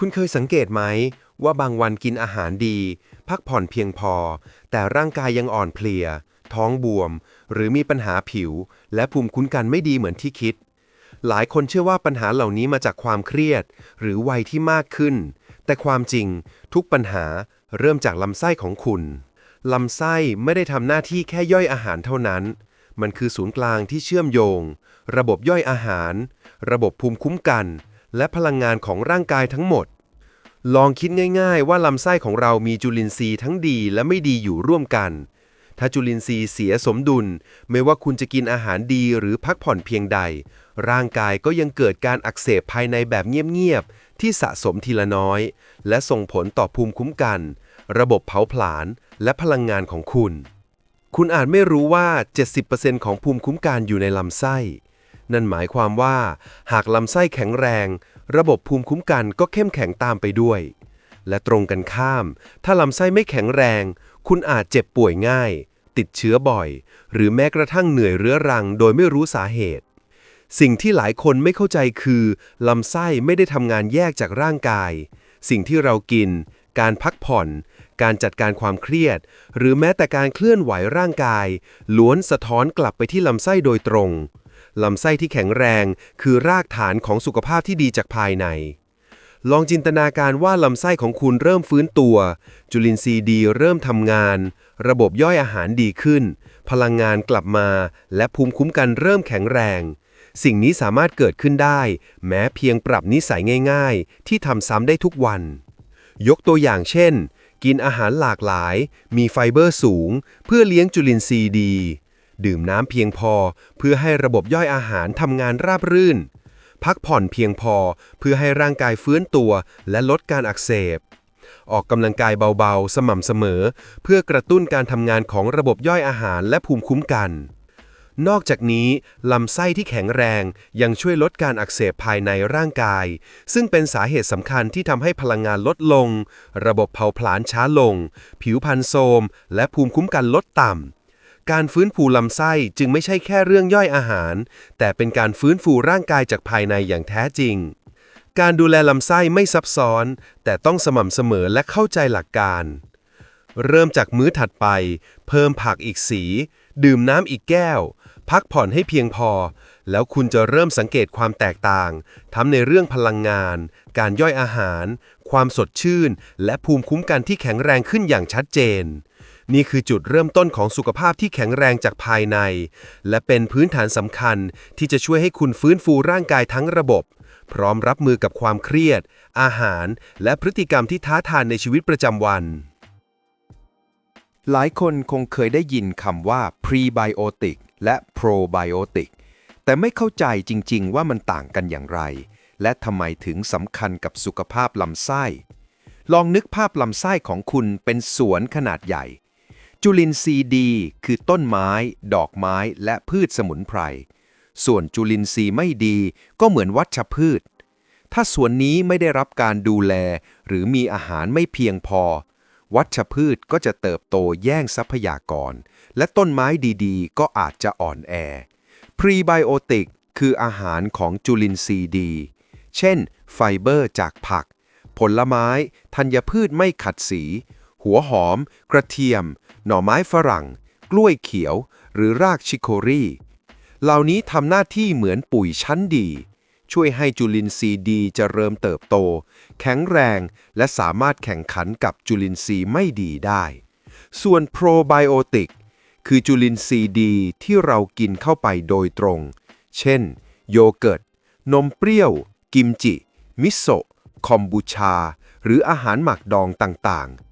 คุณเคยสังเกตไหม ว่าบางวันกินอาหารดี พักผ่อนเพียงพอ แต่ร่างกายยังอ่อนเพลีย ท้องบวม หรือมีปัญหาผิว และภูมิคุ้มกันไม่ดีเหมือนที่คิด หลายคนเชื่อว่าปัญหาเหล่านี้มาจากความเครียด หรือวัยที่มากขึ้น แต่ความจริงทุกปัญหาเริ่มจากลำไส้ของคุณลำไส้ไม่ได้ทำหน้าที่แค่ย่อยอาหารเท่านั้น มันคือศูนย์กลางที่เชื่อมโยง ระบบย่อยอาหาร ระบบภูมิคุ้มกัน และพลังงานของร่างกายทั้งหมด ลองคิดง่ายๆ ว่าลำไส้ของเรามีจุลินทรีย์ทั้งดีและไม่ดีอยู่ร่วมกัน ถ้าจุลินทรีย์เสียสมดุล ไม่ว่าคุณจะกินอาหารดีหรือพักผ่อนเพียงใด ร่างกายก็ยังเกิดการอักเสบภายในแบบเงียบๆที่สะสมทีละน้อย และส่งผลต่อภูมิคุ้มกัน ระบบเผาผลาญและพลังงานของคุณ คุณอาจไม่รู้ว่า 70%ของภูมิคุ้มกันอยู่ในลำไส้ นั่นหมายความว่า หากลำไส้แข็งแรง ระบบภูมิคุ้มกันก็เข้มแข็งตามไปด้วย และตรงกันข้าม ถ้าลำไส้ไม่แข็งแรง คุณอาจเจ็บป่วยง่าย ติดเชื้อบ่อย หรือแม้กระทั่งเหนื่อยเรื้อรังโดยไม่รู้สาเหตุ สิ่งที่หลายคนไม่เข้าใจคือลำไส้ไม่ได้ทำงานแยกจากร่างกาย สิ่งที่เรากิน การพักผ่อนการจัดการความเครียด หรือแม้แต่การเคลื่อนไหวร่างกาย ล้วนสะท้อนกลับไปที่ลำไส้โดยตรง ลำไส้ที่แข็งแรง คือรากฐานของสุขภาพที่ดีจากภายใน ลองจินตนาการว่าลำไส้ของคุณเริ่มฟื้นตัว จุลินทรีย์ดีเริ่มทำงาน ระบบย่อยอาหารดีขึ้น พลังงานกลับมา และภูมิคุ้มกันเริ่มแข็งแรง สิ่งนี้สามารถเกิดขึ้นได้ แม้เพียงปรับนิสัยง่าย ๆ ที่ทำซ้ำได้ทุกวัน ยกตัวอย่างเช่น กินอาหารหลากหลาย มีไฟเบอร์สูง เพื่อเลี้ยงจุลินทรีย์ดี ดื่มน้ำเพียงพอ เพื่อให้ระบบย่อยอาหารทำงานราบรื่น พักผ่อนเพียงพอ เพื่อให้ร่างกายฟื้นตัว และลดการอักเสบ ออกกำลังกายเบาๆ สม่ำเสมอ เพื่อกระตุ้นการทำงานของระบบย่อยอาหารและภูมิคุ้มกัน นอกจากนี้ ลำไส้ที่แข็งแรงยังช่วยลดการอักเสบภายในร่างกาย ซึ่งเป็นสาเหตุสำคัญที่ทำให้พลังงานลดลง ระบบเผาผลาญช้าลง ผิวพรรณโทรมและภูมิคุ้มกันลดต่ำ การฟื้นฟูลำไส้จึงไม่ใช่แค่เรื่องย่อยอาหาร แต่เป็นการฟื้นฟูร่างกายจากภายในอย่างแท้จริง การดูแลลำไส้ไม่ซับซ้อน แต่ต้องสม่ำเสมอและเข้าใจหลักการ เริ่มจากมื้อถัดไป เพิ่มผักอีกสี ดื่มน้ำอีกแก้ว พักผ่อนให้เพียงพอ แล้วคุณจะเริ่มสังเกตความแตกต่าง ทั้งในเรื่องพลังงาน การย่อยอาหาร ความสดชื่น และภูมิคุ้มกันที่แข็งแรงขึ้นอย่างชัดเจน นี่คือจุดเริ่มต้นของสุขภาพที่แข็งแรงจากภายใน และเป็นพื้นฐานสำคัญที่จะช่วยให้คุณฟื้นฟูร่างกายทั้งระบบ พร้อมรับมือกับความเครียด อาหาร และพฤติกรรมที่ท้าทายในชีวิตประจำวัน หลายคนคงเคยได้ยินคำว่า prebiotic และ probiotic แต่ไม่เข้าใจจริง ๆ ว่ามันต่างกันอย่างไร และทำไมถึงสำคัญกับสุขภาพลำไส้ ลองนึกภาพลำไส้ของคุณเป็นสวนขนาดใหญ่ จุลินทรีย์ดี คือต้นไม้ ดอกไม้และพืชสมุนไพร ส่วนจุลินทรีย์ไม่ดีก็เหมือนวัชพืช ถ้าสวนนี้ไม่ได้รับการดูแล หรือมีอาหารไม่เพียงพอ วัชพืชก็จะเติบโตแย่งทรัพยากร และต้นไม้ดีๆ ก็อาจจะอ่อนแอ พรีไบโอติกคืออาหารของจุลินทรีย์ดี เช่น ไฟเบอร์จากผัก ผลไม้ ธัญพืชไม่ขัดสี หัวหอม กระเทียม หน่อไม้ฝรั่ง กล้วยเขียว หรือรากชิโครีเหล่านี้ทำหน้าที่เหมือนปุ๋ยชั้นดี ช่วยให้จุลินทรีย์ดีเจะเริ่มเติบโต แข็งแรง และสามารถแข่งขันกับจุลินทรีย์ไม่ดีได้ ส่วนโปรไบโอติกคือจุลินทรีย์ดีที่เรากินเข้าไปโดยตรง เช่น โยเกิร์ต นมเปรี้ยว กิมจิ มิโซะ คอมบูชา หรืออาหารหมักดองต่างๆ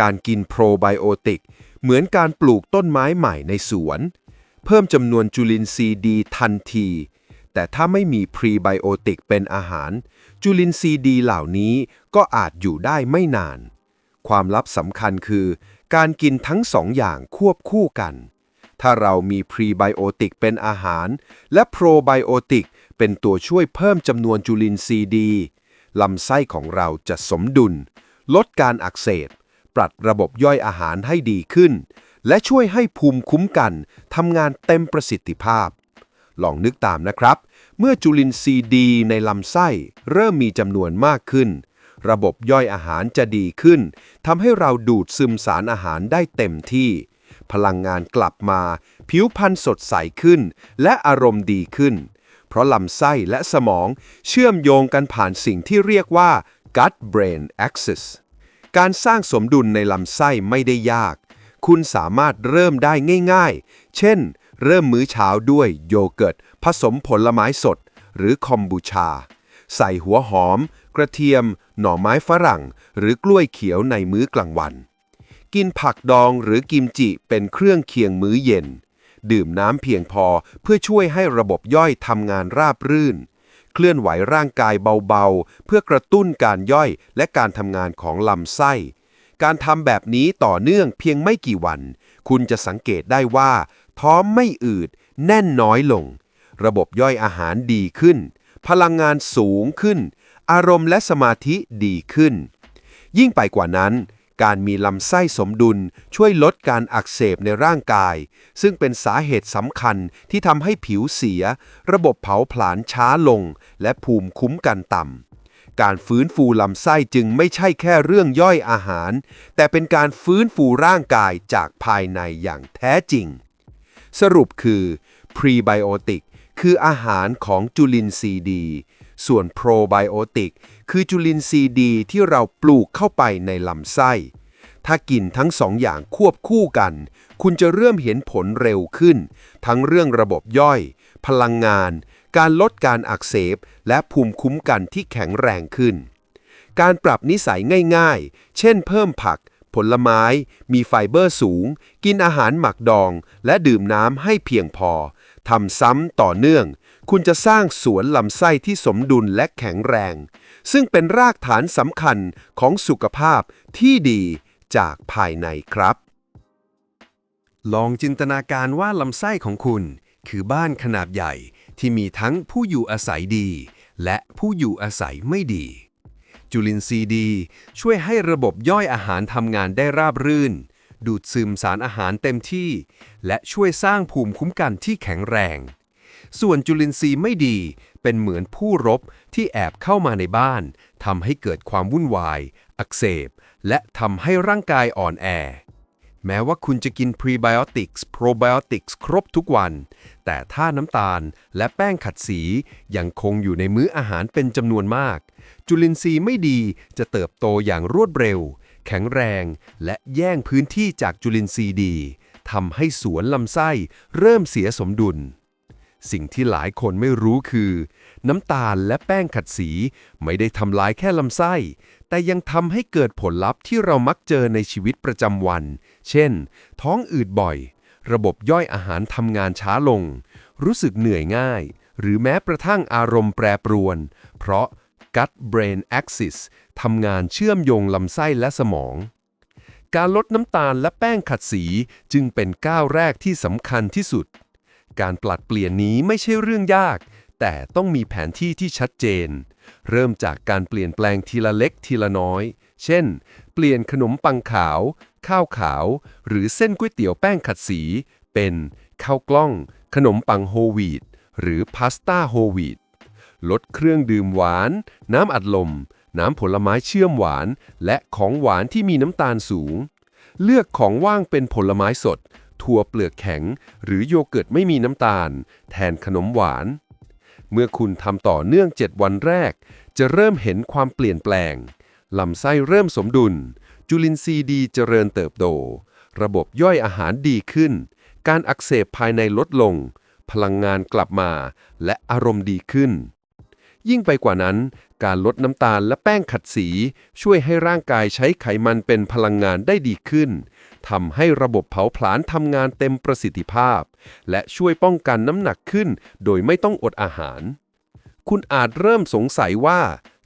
การกินโปรไบโอติก เหมือนการปลูกต้นไม้ใหม่ในสวน เพิ่มจำนวนจุลินทรีย์ดีทันที แต่ถ้าไม่มีพรีไบโอติกเป็นอาหาร จุลินทรีย์ดีเหล่านี้ก็อาจอยู่ได้ไม่นาน ความลับสำคัญคือ การกินทั้งสองอย่างควบคู่กัน ถ้าเรามีพรีไบโอติกเป็นอาหาร และโปรไบโอติกเป็นตัวช่วยเพิ่มจำนวนจุลินทรีย์ดีลำไส้ของเราจะสมดุล ลดการอักเสบ ปรับระบบย่อยอาหารให้ดีขึ้น และช่วยให้ภูมิคุ้มกันทำงานเต็มประสิทธิภาพ ลองนึกตามนะครับ เมื่อจุลินทรีย์ดีในลำไส้เริ่มมีจำนวนมากขึ้น ระบบย่อยอาหารจะดีขึ้นทำให้เราดูดซึมสารอาหารได้เต็มที่ พลังงานกลับมา ผิวพรรณสดใสขึ้น และอารมณ์ดีขึ้น เพราะลำไส้และสมองเชื่อมโยงกันผ่านสิ่งที่เรียกว่า gut brain axis การสร้างสมดุลในลำไส้ไม่ได้ยาก คุณสามารถเริ่มได้ง่ายๆ เช่น เริ่มมื้อเช้าด้วยโยเกิร์ต ผสมผลไม้สด หรือคอมบูชา ใส่หัวหอม กระเทียม หน่อไม้ฝรั่ง หรือกล้วยเขียวในมื้อกลางวัน กินผักดองหรือกิมจิเป็นเครื่องเคียงมื้อเย็น ดื่มน้ำเพียงพอเพื่อช่วยให้ระบบย่อยทำงานราบรื่น เคลื่อนไหวร่างกายเบาๆ เพื่อกระตุ้นการย่อยและการทำงานของลำไส้ การทำแบบนี้ต่อเนื่องเพียงไม่กี่วัน คุณจะสังเกตได้ว่า ท้องไม่อืด แน่นน้อยลง ระบบย่อยอาหารดีขึ้น พลังงานสูงขึ้น อารมณ์และสมาธิดีขึ้น ยิ่งไปกว่านั้น การมีลำไส้สมดุลช่วยลดการอักเสบในร่างกาย ซึ่งเป็นสาเหตุสำคัญที่ทำให้ผิวเสีย ระบบเผาผลาญช้าลง และภูมิคุ้มกันต่ำ การฟื้นฟูลำไส้จึงไม่ใช่แค่เรื่องย่อยอาหาร แต่เป็นการฟื้นฟูร่างกายจากภายในอย่างแท้จริง สรุปคือ Prebiotic คืออาหารของจุลินทรีย์ดี ส่วน Probiotic คือจุลินทรีย์ดีที่เราปลูกเข้าไปในลำไส้ ถ้ากินทั้งสองอย่างควบคู่กัน คุณจะเริ่มเห็นผลเร็วขึ้น ทั้งเรื่องระบบย่อย พลังงาน การลดการอักเสบ และภูมิคุ้มกันที่แข็งแรงขึ้น การปรับนิสัยง่ายๆ เช่นเพิ่มผักผลไม้ มีไฟเบอร์สูง กินอาหารหมักดอง และดื่มน้ำให้เพียงพอ ทำซ้ำต่อเนื่อง คุณจะสร้างสวนลำไส้ที่สมดุลและแข็งแรง ซึ่งเป็นรากฐานสำคัญของสุขภาพที่ดีจากภายในครับ ลองจินตนาการว่าลำไส้ของคุณ คือบ้านขนาดใหญ่ที่มีทั้งผู้อยู่อาศัยดี และผู้อยู่อาศัยไม่ดี จุลินทรีย์ดี ช่วยให้ระบบย่อยอาหารทำงานได้ราบรื่น ดูดซึมสารอาหารเต็มที่ และช่วยสร้างภูมิคุ้มกันที่แข็งแรง ส่วนจุลินทรีย์ไม่ดีเป็นเหมือนผู้รบที่แอบเข้ามาในบ้านทำให้เกิดความวุ่นวาย อักเสบ และทำให้ร่างกายอ่อนแอ แม้ว่าคุณจะกิน prebiotics probiotics ครบทุกวัน แต่ถ้าน้ำตาลและแป้งขัดสียังคงอยู่ในมื้ออาหารเป็นจำนวนมาก จุลินทรีย์ไม่ดีจะเติบโตอย่างรวดเร็ว แข็งแรง และแย่งพื้นที่จากจุลินทรีย์ดีทำให้สวนลำไส้เริ่มเสียสมดุล สิ่งที่หลายคนไม่รู้คือ น้ำตาลและแป้งขัดสีไม่ได้ทำลายแค่ลำไส้ แต่ยังทำให้เกิดผลลัพธ์ที่เรามักเจอในชีวิตประจำวัน เช่น ท้องอืดบ่อย ระบบย่อยอาหารทำงานช้าลง รู้สึกเหนื่อยง่าย หรือแม้กระทั่งอารมณ์แปรปรวน เพราะ gut brain axis ทำงานเชื่อมโยงลำไส้และสมอง การลดน้ำตาลและแป้งขัดสีจึงเป็นก้าวแรกที่สำคัญที่สุด การปลัดเปลี่ยนนี้ไม่ใช่เรื่องยาก แต่ต้องมีแผนที่ที่ชัดเจน เริ่มจากการเปลี่ยนแปลงทีละเล็กทีละน้อย เช่น เปลี่ยนขนมปังขาว ข้าวขาว หรือเส้นก๋วยเตี๋ยวแป้งขัดสี เป็นข้าวกล้อง ขนมปังโฮลวีตหรือพาสต้าโฮลวีต ลดเครื่องดื่มหวาน น้ำอัดลม น้ำผลไม้เชื่อมหวาน และของหวานที่มีน้ำตาลสูง เลือกของว่างเป็นผลไม้สด ถั่วเปลือกแข็ง หรือโยเกิร์ตไม่มีน้ำตาล แทนขนมหวาน เมื่อคุณทำต่อเนื่อง 7 วันแรก จะเริ่มเห็นความเปลี่ยนแปลงลำไส้เริ่มสมดุล จุลินทรีย์ดีเจริญเติบโต ระบบย่อยอาหารดีขึ้น การอักเสบภายในลดลง พลังงานกลับมา และอารมณ์ดีขึ้น ยิ่งไปกว่านั้น การลดน้ำตาลและแป้งขัดสี ช่วยให้ร่างกายใช้ไขมันเป็นพลังงานได้ดีขึ้นทำให้ระบบเผาผลาญทำงานเต็มประสิทธิภาพ และช่วยป้องกันน้ำหนักขึ้น โดยไม่ต้องอดอาหาร คุณอาจเริ่มสงสัยว่า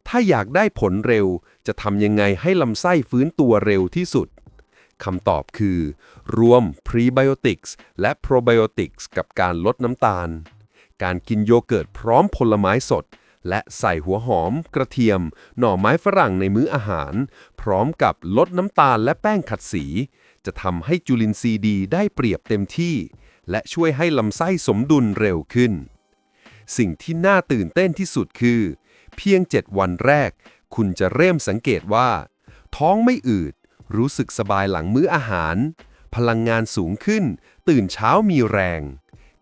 ถ้าอยากได้ผลเร็ว จะทำยังไงให้ลำไส้ฟื้นตัวเร็วที่สุดคำตอบคือ รวม Prebiotics และ Probiotics กับการลดน้ำตาล การกินโยเกิร์ตพร้อมผลไม้สด และใส่หัวหอม กระเทียม หน่อไม้ฝรั่งในมื้ออาหาร พร้อมกับลดน้ำตาลและแป้งขัดสี จะทำให้จุลินทรีย์ดีได้เปรียบเต็มที่ และช่วยให้ลำไส้สมดุลเร็วขึ้น สิ่งที่น่าตื่นเต้นที่สุดคือ เพียง 7 วันแรก คุณจะเริ่มสังเกตว่า ท้องไม่อืด รู้สึกสบายหลังมื้ออาหาร พลังงานสูงขึ้น ตื่นเช้ามีแรง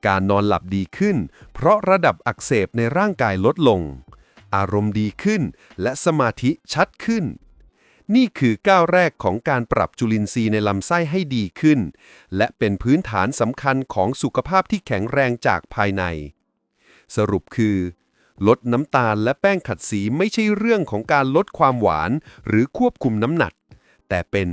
การนอนหลับดีขึ้น เพราะระดับอักเสบในร่างกายลดลง อารมณ์ดีขึ้น และสมาธิชัดขึ้น นี่คือก้าวแรกของการปรับจุลินทรีย์ในลำไส้ให้ดีขึ้น และเป็นพื้นฐานสำคัญของสุขภาพที่แข็งแรงจากภายใน สรุปคือ ลดน้ำตาลและแป้งขัดสีไม่ใช่เรื่องของการลดความหวาน หรือควบคุมน้ำหนัก แต่เป็น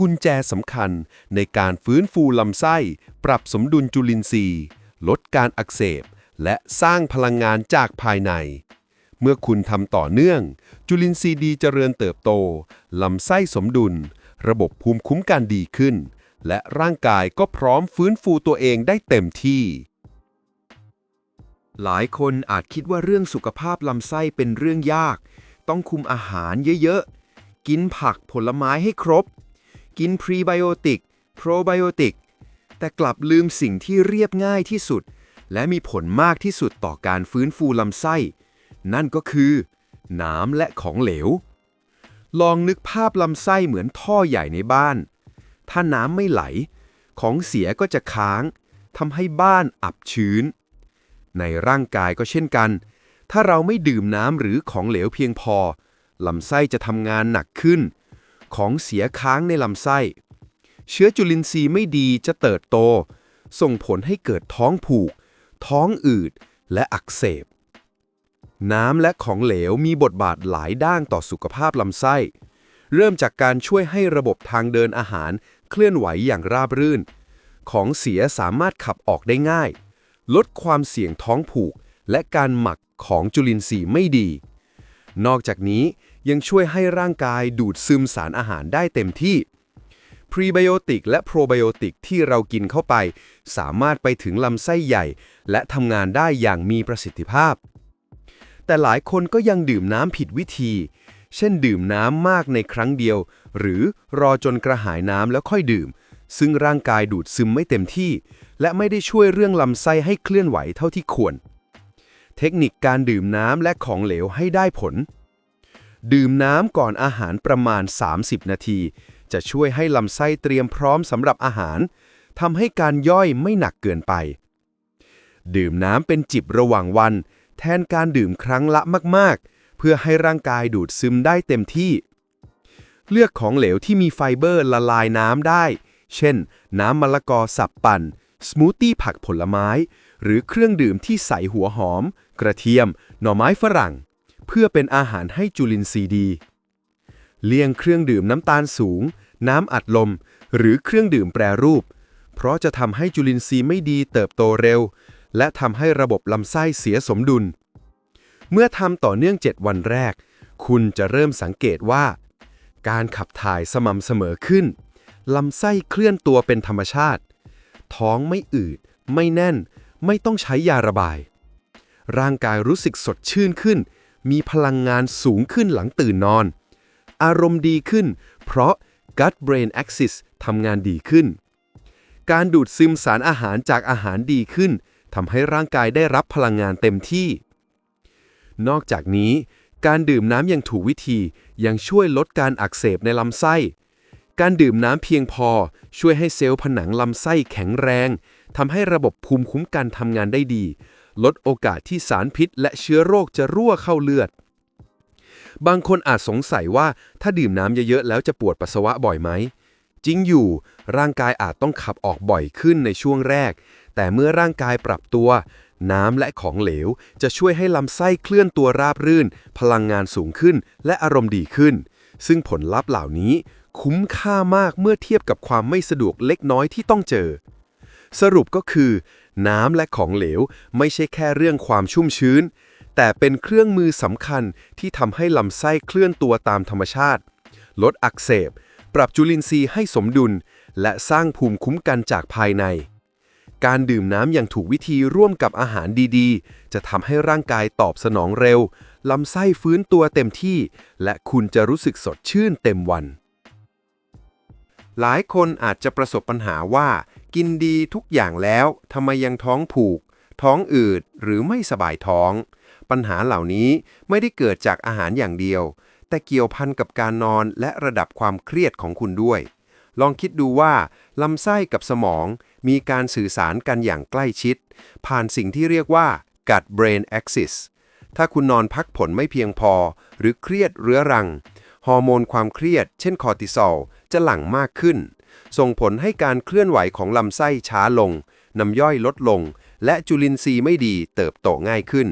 กุญแจสำคัญในการฟื้นฟูลำไส้ ปรับสมดุลจุลินทรีย์ ลดการอักเสบ และสร้างพลังงานจากภายใน เมื่อคุณทำต่อเนื่อง จุลินทรีย์ดีเจริญเติบโต ลำไส้สมดุล ระบบภูมิคุ้มกันดีขึ้น และร่างกายก็พร้อมฟื้นฟูตัวเองได้เต็มที่ หลายคนอาจคิดว่าเรื่องสุขภาพลำไส้เป็นเรื่องยาก ต้องคุมอาหารเยอะๆ กินผักผลไม้ให้ครบ กินพรีไบโอติก โปรไบโอติก แต่กลับลืมสิ่งที่เรียบง่ายที่สุด และมีผลมากที่สุดต่อการฟื้นฟูลำไส้ นั่นก็คือ น้ำและของเหลว ลองนึกภาพลำไส้เหมือนท่อใหญ่ในบ้าน ถ้าน้ำไม่ไหล ของเสียก็จะค้างทำให้บ้านอับชื้น ในร่างกายก็เช่นกัน ถ้าเราไม่ดื่มน้ำหรือของเหลวเพียงพอลำไส้จะทำงานหนักขึ้น ของเสียค้างในลำไส้ เชื้อจุลินทรีย์ไม่ดีจะเติบโต ส่งผลให้เกิดท้องผูก ท้องอืด และอักเสบ น้ำและของเหลวมีบทบาทหลายด้านต่อสุขภาพลำไส้ เริ่มจากการช่วยให้ระบบทางเดินอาหารเคลื่อนไหวอย่างราบรื่น ของเสียสามารถขับออกได้ง่าย ลดความเสี่ยงท้องผูก และการหมักของจุลินทรีย์ไม่ดี นอกจากนี้ยังช่วยให้ร่างกายดูดซึมสารอาหารได้เต็มที่ พรีไบโอติกและโปรไบโอติกที่เรากินเข้าไป สามารถไปถึงลำไส้ใหญ่ และทำงานได้อย่างมีประสิทธิภาพ แต่หลายคนก็ยังดื่มน้ำผิดวิธี เช่นดื่มน้ำมากในครั้งเดียว หรือรอจนกระหายน้ำแล้วค่อยดื่ม ซึ่งร่างกายดูดซึมไม่เต็มที่ และไม่ได้ช่วยเรื่องลำไส้ให้เคลื่อนไหวเท่าที่ควร เทคนิคการดื่มน้ำและของเหลวให้ได้ผล ดื่มน้ำก่อนอาหารประมาณ 30 นาที จะช่วยให้ลำไส้เตรียมพร้อมสำหรับอาหารทำให้การย่อยไม่หนักเกินไป ดื่มน้ำเป็นจิบระหว่างวัน แทนการดื่มครั้งละมากๆ เพื่อให้ร่างกายดูดซึมได้เต็มที่ เลือกของเหลวที่มีไฟเบอร์ละลายน้ำได้ เช่น น้ำมะละกอสับปั่น สมูทตี้ผักผลไม้ หรือเครื่องดื่มที่ใส่หัวหอม กระเทียม หน่อไม้ฝรั่ง เพื่อเป็นอาหารให้จุลินทรีย์ดี เลี่ยงเครื่องดื่มน้ำตาลสูง น้ำอัดลม หรือเครื่องดื่มแปรรูป เพราะจะทำให้จุลินทรีย์ไม่ดีเติบโตเร็ว และทำให้ระบบลำไส้เสียสมดุล เมื่อทำต่อเนื่อง 7 วันแรก คุณจะเริ่มสังเกตว่า การขับถ่ายสม่ำเสมอขึ้น ลำไส้เคลื่อนตัวเป็นธรรมชาติ ท้องไม่อืด ไม่แน่น ไม่ต้องใช้ยาระบาย ร่างกายรู้สึกสดชื่นขึ้น มีพลังงานสูงขึ้นหลังตื่นนอน อารมณ์ดีขึ้น เพราะ gut brain axis ทำงานดีขึ้น การดูดซึมสารอาหารจากอาหารดีขึ้นทำให้ร่างกายได้รับพลังงานเต็มที่ นอกจากนี้ การดื่มน้ำอย่างถูกวิธียังช่วยลดการอักเสบในลำไส้ การดื่มน้ำเพียงพอช่วยให้เซลล์ผนังลำไส้แข็งแรงทำให้ระบบภูมิคุ้มกันทำงานได้ดี ลดโอกาสที่สารพิษและเชื้อโรคจะรั่วเข้าเลือด บางคนอาจสงสัยว่าถ้าดื่มน้ำเยอะๆแล้วจะปวดปัสสาวะบ่อยไหม จริงอยู่ ร่างกายอาจต้องขับออกบ่อยขึ้นในช่วงแรก แต่เมื่อร่างกายปรับตัว น้ำและของเหลว จะช่วยให้ลำไส้เคลื่อนตัวราบรื่น พลังงานสูงขึ้น และอารมณ์ดีขึ้น ซึ่งผลลัพธ์เหล่านี้ คุ้มค่ามากเมื่อเทียบกับความไม่สะดวกเล็กน้อยที่ต้องเจอ สรุปก็คือ น้ำและของเหลวไม่ใช่แค่เรื่องความชุ่มชื้น แต่เป็นเครื่องมือสำคัญที่ทำให้ลำไส้เคลื่อนตัวตามธรรมชาติ ลดอักเสบ ปรับจุลินทรีย์ให้สมดุล และสร้างภูมิคุ้มกันจากภายใน การดื่มน้ำอย่างถูกวิธีร่วมกับอาหารดีๆ จะทำให้ร่างกายตอบสนองเร็ว ลำไส้ฟื้นตัวเต็มที่ และคุณจะรู้สึกสดชื่นเต็มวัน หลายคนอาจจะประสบปัญหาว่า กินดีทุกอย่างแล้วทำไมยังท้องผูก ท้องอืดหรือไม่สบายท้อง ปัญหาเหล่านี้ไม่ได้เกิดจากอาหารอย่างเดียว แต่เกี่ยวพันกับการนอนและระดับความเครียดของคุณด้วย ลองคิดดูว่าลำไส้กับสมองมีการสื่อสารกันอย่างใกล้ชิด ผ่านสิ่งที่เรียกว่า gut brain axis ถ้าคุณนอนพักผ่อนไม่เพียงพอ หรือเครียดเรื้อรัง ฮอร์โมนความเครียด เช่นคอร์ติซอลจะหลั่งมากขึ้น ส่งผลให้การเคลื่อนไหวของลำไส้ช้าลง น้ำย่อยลดลง และจุลินทรีย์ไม่ดีเติบโตง่ายขึ้น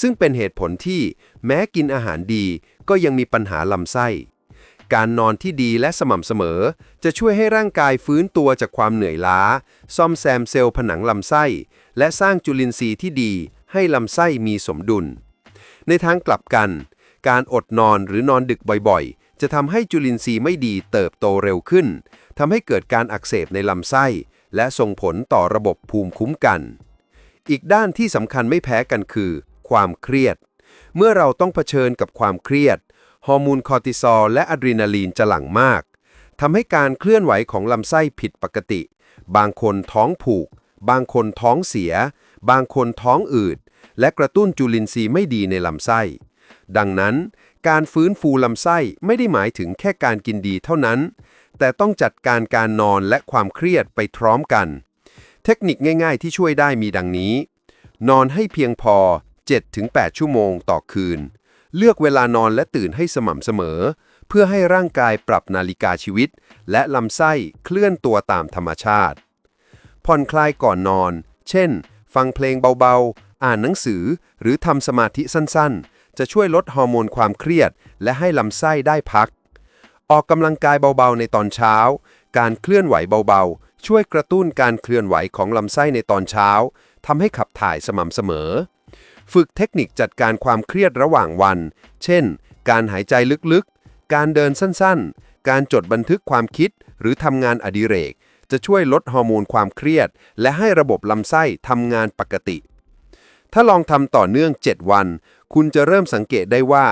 ซึ่งเป็นเหตุผลที่แม้กินอาหารดีก็ยังมีปัญหาลำไส้ การนอนที่ดีและสม่ำเสมอ จะช่วยให้ร่างกายฟื้นตัวจากความเหนื่อยล้า ซ่อมแซมเซลล์ผนังลำไส้ และสร้างจุลินทรีย์ที่ดีให้ลำไส้มีสมดุล ในทางกลับกัน การอดนอนหรือนอนดึกบ่อยๆ จะทำให้จุลินทรีย์ไม่ดีเติบโตเร็วขึ้นทำให้เกิดการอักเสบในลำไส้ และส่งผลต่อระบบภูมิคุ้มกัน อีกด้านที่สำคัญไม่แพ้กันคือ ความเครียด เมื่อเราต้องเผชิญกับความเครียด ฮอร์โมนคอร์ติซอลและอะดรีนาลีนจะหลั่งมากทำให้การเคลื่อนไหวของลำไส้ผิดปกติ บางคนท้องผูก บางคนท้องเสีย บางคนท้องอืด และกระตุ้นจุลินทรีย์ไม่ดีในลำไส้ ดังนั้น การฟื้นฟูลำไส้ไม่ได้หมายถึงแค่การกินดีเท่านั้น แต่ต้องจัดการการนอนและความเครียดไปพร้อมกัน เทคนิคง่าย ๆ ที่ช่วยได้มีดังนี้ นอนให้เพียงพอ 7-8 ชั่วโมงต่อคืน เลือกเวลานอนและตื่นให้สม่ำเสมอ เพื่อให้ร่างกายปรับนาฬิกาชีวิต และลำไส้เคลื่อนตัวตามธรรมชาติ ผ่อนคลายก่อนนอน เช่น ฟังเพลงเบาๆ อ่านหนังสือ หรือทำสมาธิสั้นๆ จะช่วยลดฮอร์โมนความเครียด และให้ลำไส้ได้พัก ออกกำลังกายเบาๆ ในตอนเช้า การเคลื่อนไหวเบาๆ ช่วยกระตุ้นการเคลื่อนไหวของลำไส้ในตอนเช้าทำให้ขับถ่ายสม่ำเสมอ ฝึกเทคนิคจัดการความเครียดระหว่างวัน เช่น การหายใจลึกๆ การเดินสั้นๆ การจดบันทึกความคิดหรือทำงานอดิเรก จะช่วยลดฮอร์โมนความเครียด และให้ระบบลำไส้ทำงานปกติ ถ้าลองทำต่อเนื่อง 7 วัน คุณจะเริ่มสังเกตได้ว่า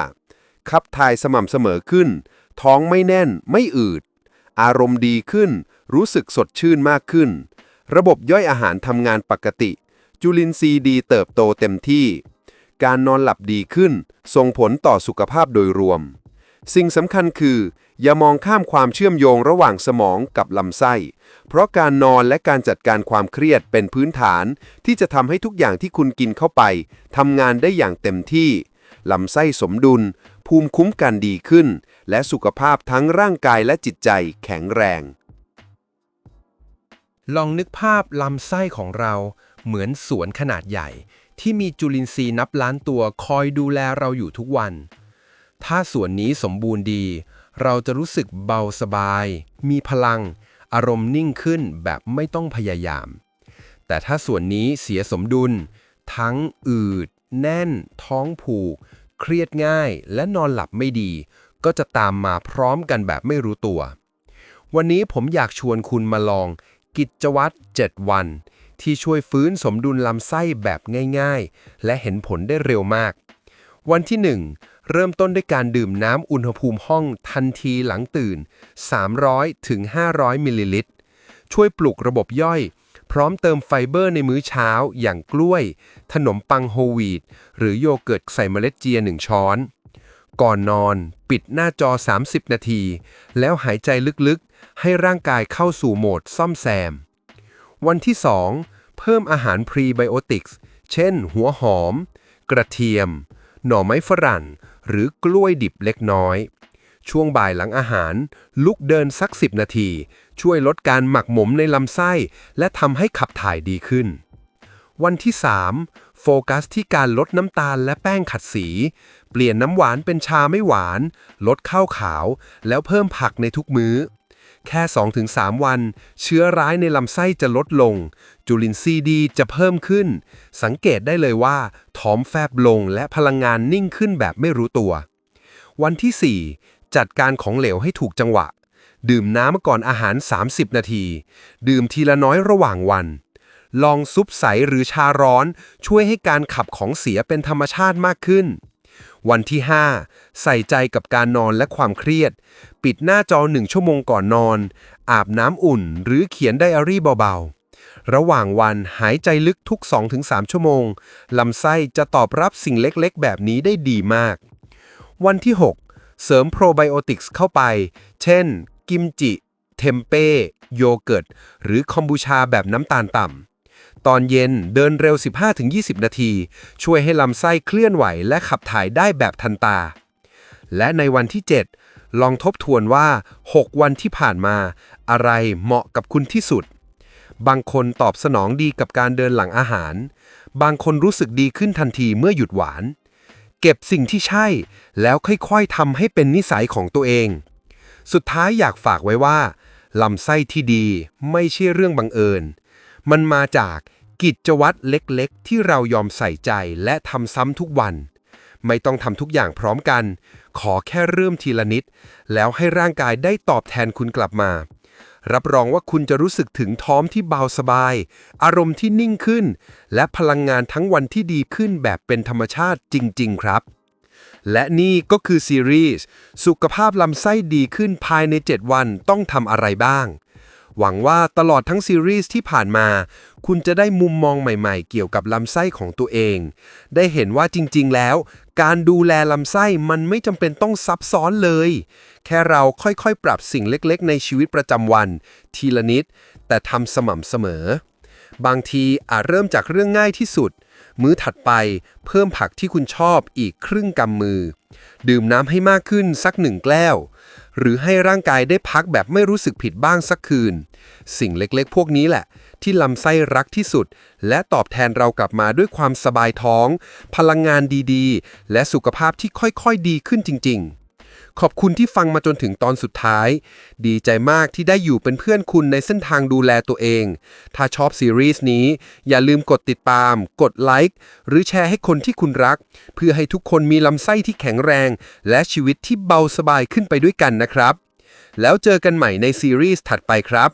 ขับถ่ายสม่ำเสมอขึ้น ท้องไม่แน่น ไม่อืด อารมณ์ดีขึ้น รู้สึกสดชื่นมากขึ้น ระบบย่อยอาหารทำงานปกติจุลินทรีย์ดีเติบโตเต็มที่ การนอนหลับดีขึ้น ส่งผลต่อสุขภาพโดยรวม สิ่งสำคัญคือ อย่ามองข้ามความเชื่อมโยงระหว่างสมองกับลำไส้ เพราะการนอนและการจัดการความเครียดเป็นพื้นฐาน ที่จะทำให้ทุกอย่างที่คุณกินเข้าไปทำงานได้อย่างเต็มที่ลำไส้สมดุล ภูมิคุ้มกันดีขึ้น และสุขภาพทั้งร่างกายและจิตใจแข็งแรง ลองนึกภาพลำไส้ของเราเหมือนสวนขนาดใหญ่ ที่มีจุลินทรีย์นับล้านตัวคอยดูแลเราอยู่ทุกวัน ถ้าส่วนนี้สมบูรณ์ดี เราจะรู้สึกเบาสบาย มีพลัง อารมณ์นิ่งขึ้นแบบไม่ต้องพยายาม แต่ถ้าส่วนนี้เสียสมดุล ทั้งอืด แน่น ท้องผูก เครียดง่าย และนอนหลับไม่ดี ก็จะตามมาพร้อมกันแบบไม่รู้ตัว วันนี้ผมอยากชวนคุณมาลอง กิจวัตร 7 วัน ที่ช่วยฟื้นสมดุลลำไส้แบบง่ายๆ และเห็นผลได้เร็วมาก วันที่ 1 เริ่มต้นด้วยการดื่มน้ำอุณหภูมิห้องทันทีหลังตื่น 300ถึง500มิลลิลิตร ช่วยปลุกระบบย่อย พร้อมเติมไฟเบอร์ในมื้อเช้า อย่างกล้วย ขนมปังโฮลวีตหรือโยเกิร์ตใส่เมล็ดเจีย1ช้อน ก่อนนอน ปิดหน้าจอ 30 นาที แล้วหายใจลึกๆ ให้ร่างกายเข้าสู่โหมดซ่อมแซม วันที่ 2 เพิ่มอาหารพรีไบโอติกส์ เช่น หัวหอม กระเทียม หน่อไม้ฝรั่ง หรือกล้วยดิบเล็กน้อย ช่วงบ่ายหลังอาหาร ลุกเดินสัก 10 นาที ช่วยลดการหมักหมมในลำไส้ และทำให้ขับถ่ายดีขึ้น วันที่ 3 โฟกัสที่การลดน้ำตาลและแป้งขัดสี เปลี่ยนน้ำหวานเป็นชาไม่หวาน ลดข้าวขาว แล้วเพิ่มผักในทุกมื้อ แค่ 2-3 วัน เชื้อร้ายในลำไส้จะลดลง จุลินทรีย์ดีจะเพิ่มขึ้น สังเกตได้เลยว่าท้อมแฟบลงและพลังงานนิ่งขึ้นแบบไม่รู้ตัว วันที่ 4 จัดการของเหลวให้ถูกจังหวะ ดื่มน้ำก่อนอาหาร 30 นาที ดื่มทีละน้อยระหว่างวัน ลองซุปใสหรือชาร้อนช่วยให้การขับของเสียเป็นธรรมชาติมากขึ้นวันที่ 5 ใส่ใจกับการนอนและความเครียด ปิดหน้าจอหนึ่งชั่วโมงก่อนนอน อาบน้ำอุ่น หรือเขียนไดอารี่เบาๆ ระหว่างวันหายใจลึกทุก 2-3 ชั่วโมง ลำไส้จะตอบรับสิ่งเล็กๆ แบบนี้ได้ดีมาก วันที่เสริมโปรไบโอติกส์เข้าไป เช่น กิมจิ เทมเป้ โยเกิร์ต หรือคอมบูชาแบบน้ำตาลต่ำตอนเย็นเดินเร็ว 15-20 นาที ช่วยให้ลำไส้เคลื่อนไหวและขับถ่ายได้แบบทันตา และในวันที่7 ลองทบทวนว่า 6 วันที่ผ่านมา อะไรเหมาะกับคุณที่สุด บางคนตอบสนองดีกับการเดินหลังอาหาร บางคนรู้สึกดีขึ้นทันทีเมื่อหยุดหวาน เก็บสิ่งที่ใช่ แล้วค่อยๆทำให้เป็นนิสัยของตัวเอง สุดท้ายอยากฝากไว้ว่าลำไส้ที่ดีไม่ใช่เรื่องบังเอิญ มันมาจากกิจวัตรเล็กๆ ที่เรายอมใส่ใจและทำซ้ำทุกวัน ไม่ต้องทำทุกอย่างพร้อมกัน ขอแค่เริ่มทีละนิด แล้วให้ร่างกายได้ตอบแทนคุณกลับมา รับรองว่าคุณจะรู้สึกถึงท้องที่เบาสบาย อารมณ์ที่นิ่งขึ้น และพลังงานทั้งวันที่ดีขึ้นแบบเป็นธรรมชาติจริง ๆ ครับ และนี่ก็คือซีรีส์สุขภาพลำไส้ดีขึ้นภายใน 7 วันต้องทำอะไรบ้างหวังว่าตลอดทั้งซีรีส์ที่ผ่านมา คุณจะได้มุมมองใหม่ๆ เกี่ยวกับลำไส้ของตัวเอง ได้เห็นว่าจริงๆ แล้ว การดูแลลำไส้มันไม่จำเป็นต้องซับซ้อนเลย แค่เราค่อยๆ ปรับสิ่งเล็กๆ ในชีวิตประจำวัน ทีละนิด แต่ทำสม่ำเสมอ บางทีอาจเริ่มจากเรื่องง่ายที่สุด มื้อถัดไปเพิ่มผักที่คุณชอบอีกครึ่งกำมือ ดื่มน้ำให้มากขึ้นสักหนึ่งแก้ว หรือให้ร่างกายได้พักแบบไม่รู้สึกผิดบ้างสักคืน สิ่งเล็กๆ พวกนี้แหละ ที่ลำไส้รักที่สุด และตอบแทนเรากลับมาด้วยความสบายท้อง พลังงานดีๆ และสุขภาพที่ค่อยๆดีขึ้นจริง ๆขอบคุณที่ฟังมาจนถึงตอนสุดท้าย ดีใจมากที่ได้อยู่เป็นเพื่อนคุณในเส้นทางดูแลตัวเอง ถ้าชอบซีรีส์นี้ อย่าลืมกดติดตาม กดไลค์ หรือแชร์ให้คนที่คุณรัก เพื่อให้ทุกคนมีลำไส้ที่แข็งแรง และชีวิตที่เบาสบายขึ้นไปด้วยกันนะครับ แล้วเจอกันใหม่ในซีรีส์ถัดไปครับ